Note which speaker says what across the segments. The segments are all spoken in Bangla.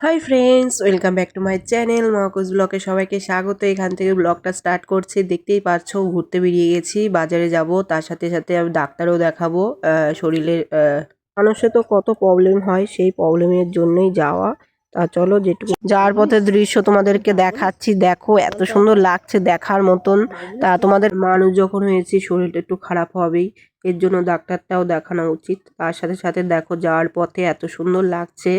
Speaker 1: Hi friends welcome back to my channel মহাকুজ ব্লকে সবাইকে স্বাগত। এখান থেকে ব্লগটা স্টার্ট করছি। দেখতেই পাচ্ছ, ঘুরতে বেরিয়ে গেছি, বাজারে যাব। তার সাথে সাথে আমি ডাক্তারও দেখাবো। শরীরের মানুষের তো কত প্রবলেম হয়, সেই প্রবলেমের জন্যই যাওয়া। তা চলো যেটুকু যাওয়ার পথে দৃশ্য তোমাদেরকে দেখাচ্ছি। দেখো, এত সুন্দর লাগছে দেখার মতন। তা তোমাদের মানুষ যখন হয়েছে, শরীরটা একটু খারাপ হবেই। এর জন্য ডাক্তারটাও দেখানো উচিত। তার সাথে সাথে দেখো যাওয়ার পথে এত সুন্দর লাগছে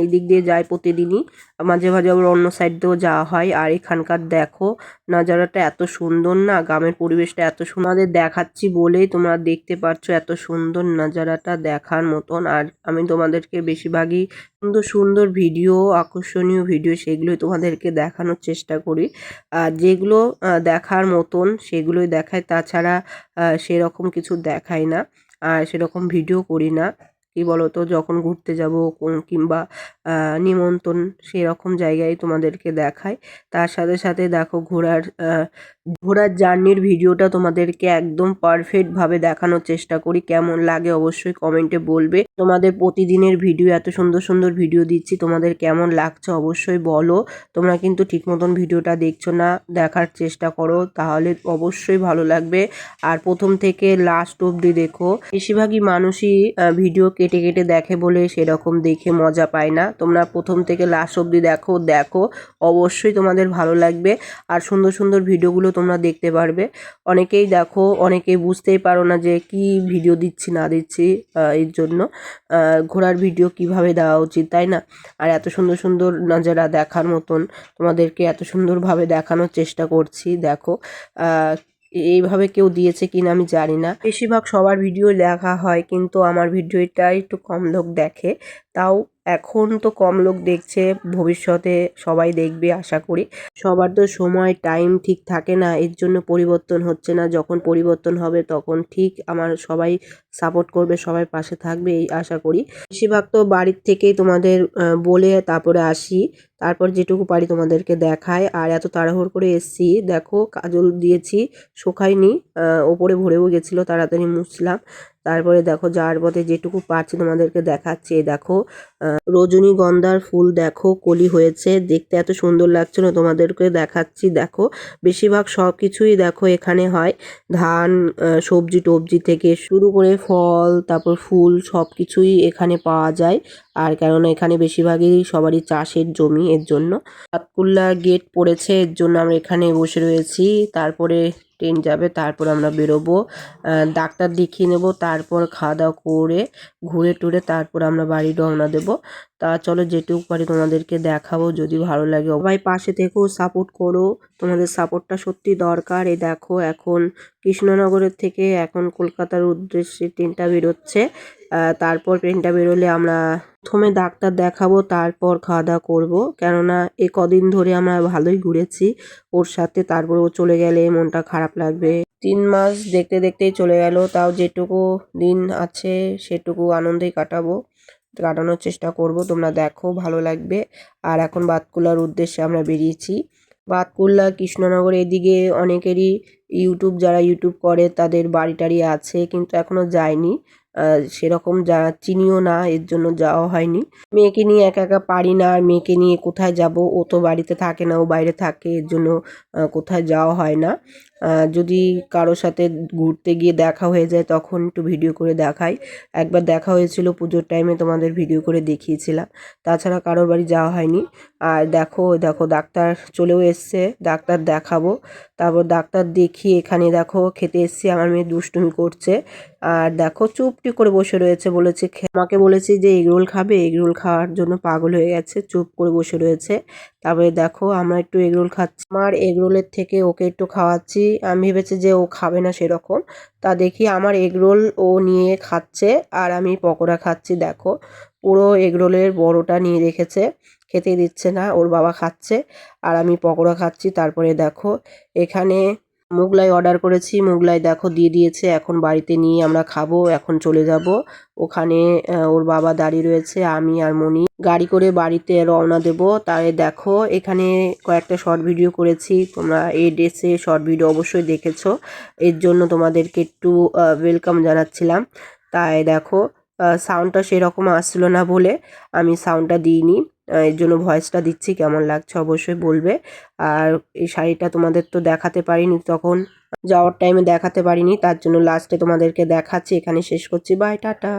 Speaker 1: এই দিক দিয়ে যায় প্রতিদিনই। মাঝে মাঝে আবার অন্য সাইড দিয়েও যাওয়া হয়। আর এখানকার দেখো নাজারাটা এত সুন্দর না, গ্রামের পরিবেশটা এত সুন্দর দেখাচ্ছি বলেই তোমরা দেখতে পাচ্ছ এত সুন্দর নাজারাটা দেখার মতন। আর আমি তোমাদেরকে বেশিরভাগই সুন্দর সুন্দর ভিডিও, আকর্ষণীয় ভিডিও সেগুলোই তোমাদেরকে দেখানোর চেষ্টা করি। আর যেগুলো দেখার মতন সেগুলোই দেখায় তাছাড়া সেরকম কিছু দেখাই না। আর সেরকম ভিডিও করি না। কি বলতো? যখন ঘুরতে যাব কিংবা নিমন্ত্রণ সেরকম জায়গায় তোমাদেরকে দেখায় তার সাথে সাথে দেখো ঘোড়ার ঘোড়ার জার্নির ভিডিওটা তোমাদেরকে একদম পারফেক্ট ভাবে দেখানোর চেষ্টা করি। কেমন লাগে অবশ্যই কমেন্টে বলবে। তোমাদের প্রতিদিনের ভিডিও এত সুন্দর সুন্দর ভিডিও দিচ্ছি। তোমাদের কেমন লাগছে অবশ্যই বলো। তোমরা কিন্তু ঠিক মতন ভিডিওটা দেখছ না, দেখার চেষ্টা করো। তাহলে অবশ্যই ভালো লাগবে। আর প্রথম থেকে লাস্ট অবধি দেখো, বেশিরভাগই মানুষই ভিডিও কেটে কেটে দেখে বলে সেরকম দেখে মজা পায় না। তোমরা প্রথম থেকে লাস্ট অবধি দেখো দেখো। অবশ্যই তোমাদের ভালো লাগবে। আর সুন্দর সুন্দর ভিডিওগুলো তোমরা দেখতে পারবে। অনেকেই দেখো, অনেকেই বুঝতেই পারো না যে কি ভিডিও দিচ্ছি, না দিচ্ছি এর জন্য। ঘোড়ার ভিডিও কীভাবে দেওয়া উচিত, তাই না? আর এত সুন্দর সুন্দর নজারা দেখার মতন তোমাদেরকে এত সুন্দরভাবে দেখানোর চেষ্টা করছি, দেখো। এইভাবে কেউ দিয়েছে কিনা আমি জানি না। বেশিরভাগ সবার ভিডিও দেখা হয়, কিন্তু আমার ভিডিওটা একটু কম লোক দেখে। তাও এখন তো কম লোক দেখছে, ভবিষ্যতে সবাই দেখবে আশা করি। সবার তো সময় টাইম ঠিক থাকে না, এর জন্য পরিবর্তন হচ্ছে না, যখন পরিবর্তন হবে তখন ঠিক আমার সবাই সাপোর্ট করবে, সবাই পাশে থাকবে, এই আশা করি। বেশিরভাগ তো বাড়ির থেকেই তোমাদের বলে তারপরে আসি। তারপর যেটুকু পারি তোমাদেরকে দেখায় আর এত তাড়াহুড়ো করে এসছি, দেখো কাজল দিয়েছি, শুকায়নি ওপরে ভরেও গেছিল, তাড়াতাড়ি মুছলাম। তারপরে দেখো যাওয়ার পথে যেটুকু পারছি তোমাদেরকে দেখাচ্ছি দেখো রজনীগন্ধার ফুল দেখো, কলি হয়েছে, দেখতে এত সুন্দর লাগছিল তোমাদেরকে দেখাচ্ছি, দেখো, বেশিরভাগ সব কিছুই দেখো এখানে হয়। ধান সবজি, টবজি থেকে শুরু করে ফল, তারপর ফুল সব কিছুই এখানে পাওয়া যায়। আর কেননা এখানে বেশিরভাগই সবারই চাষের জমি এর জন্য। সাতকুল্লা গেট পড়েছে, এর জন্য আমরা এখানে বসে রয়েছি। তারপরে ট্রেন যাবে, তারপর আমরা বেরোবো। ডাক্তার দেখিয়ে নেব, তারপর খাওয়া দাওয়া করে ঘুরে টুরে তারপর আমরা বাড়ি রওনা দেবো। তা চলো যেটুকু পারি তোমাদেরকে দেখাবো, যদি ভালো লাগে সবাই পাশে থেকেও সাপোর্ট করো। তোমাদের সাপোর্টটা সত্যি দরকার। এই দেখো এখন কৃষ্ণনগরের থেকে এখন কলকাতার উদ্দেশ্যে ট্রেনটা বেরোচ্ছে। তারপর ট্রেনটা বেরোলে আমরা প্রথমে ডাক্তার দেখাবো, তারপর খাওয়া দাওয়া করব। কেননা এ কদিন ধরে আমরা ভালোই ঘুরেছি ওর সাথে, তারপর ও চলে গেলে মনটা খারাপ লাগবে। তিন মাস দেখতে দেখতেই চলে গেল, তাও যেটুকু দিন আছে সেটুকু আনন্দেই কাটাবো, কাটানোর চেষ্টা করব। তোমরা দেখো, ভালো লাগবে। আর এখন বাতকুলার উদ্দেশ্যে আমরা বেরিয়েছি। বাতকুল্লা কৃষ্ণনগর, এদিকে অনেকেরই ইউটিউব, যারা ইউটিউব করে তাদের বাড়ি টাড়ি আছে, কিন্তু এখনও যায়নি। সেরকম যা, চিনিও না, এর জন্য যাওয়া হয়নি। মেয়েকে নিয়ে একা একা পারি না, আর মেয়েকে নিয়ে কোথায় যাব? ও তো বাড়িতে থাকে না, ও বাইরে থাকে, এর জন্য কোথায় যাওয়া হয় না। যদি কারোর সাথে ঘুরতে গিয়ে দেখা হয়ে যায়, তখন একটু ভিডিও করে দেখাই। একবার দেখা হয়েছিল পুজোর টাইমে তোমাদের ভিডিও করে দেখিয়েছিলাম। তাছাড়া কারোর বাড়ি যাওয়া হয়নি। আর দেখো দেখো, ডাক্তার চলেও এসছে, ডাক্তার দেখাবো। তারপর ডাক্তার দেখিয়ে এখানে দেখো, খেতে এসছি, আমার মেয়ে দুষ্টুমি করছে। আর দেখো, চুপটি করে বসে রয়েছে, বলেছে আমাকে বলেছি যে, এগরোল খাবে? এগরোল খাওয়ার জন্য পাগল হয়ে গেছে, চুপ করে বসে রয়েছে। তারপরে দেখো, আমরা একটু এগরোল খাচ্ছি। আমার এগরোলের থেকে ওকে একটু খাওয়াচ্ছি। আমি ভেবেছি যে ও খাবে না সেরকম। তা দেখি আমার এগরোল ও নিয়ে খাচ্ছে আর আমি পকোড়া খাচ্ছি, দেখো। পুরো এগরোলের বড়টা নিয়ে রেখেছে খেতে দিচ্ছে না, ওর বাবা খাচ্ছে। আর আমি পকোড়া খাচ্ছি, তারপরে দেখো, এখানে মোগলাই অর্ডার করেছি। মোগলাই দেখো দিয়ে দিয়েছে, এখন বাড়িতে নিয়ে আমরা খাব, এখন চলে যাব। ওখানে ওর বাবা দাঁড়িয়ে রয়েছে, আমি আর মনি। গাড়ি করে বাড়িতে রওনা দেব। তাই দেখো, এখানে কয়েকটা শর্ট ভিডিও করেছি। তোমরা এই ড্রেসে শর্ট ভিডিও অবশ্যই দেখেছ। এর জন্য তোমাদেরকে একটু ওয়েলকাম জানাচ্ছিলাম। তাই দেখো সাউন্ডটা সেরকম আসছিল না বলে আমি সাউন্ডটা দিইনি। এর জন্য ভয়েসটা দিচ্ছি, কেমন লাগছে অবশ্যই বলবে। আর এই শাড়িটা তোমাদের তো দেখাতে পারিনি, তখন যাওয়ার টাইমে দেখাতে পারিনি, তার জন্য লাস্টে তোমাদেরকে দেখাচ্ছি। এখানে শেষ করছি। Bye tata.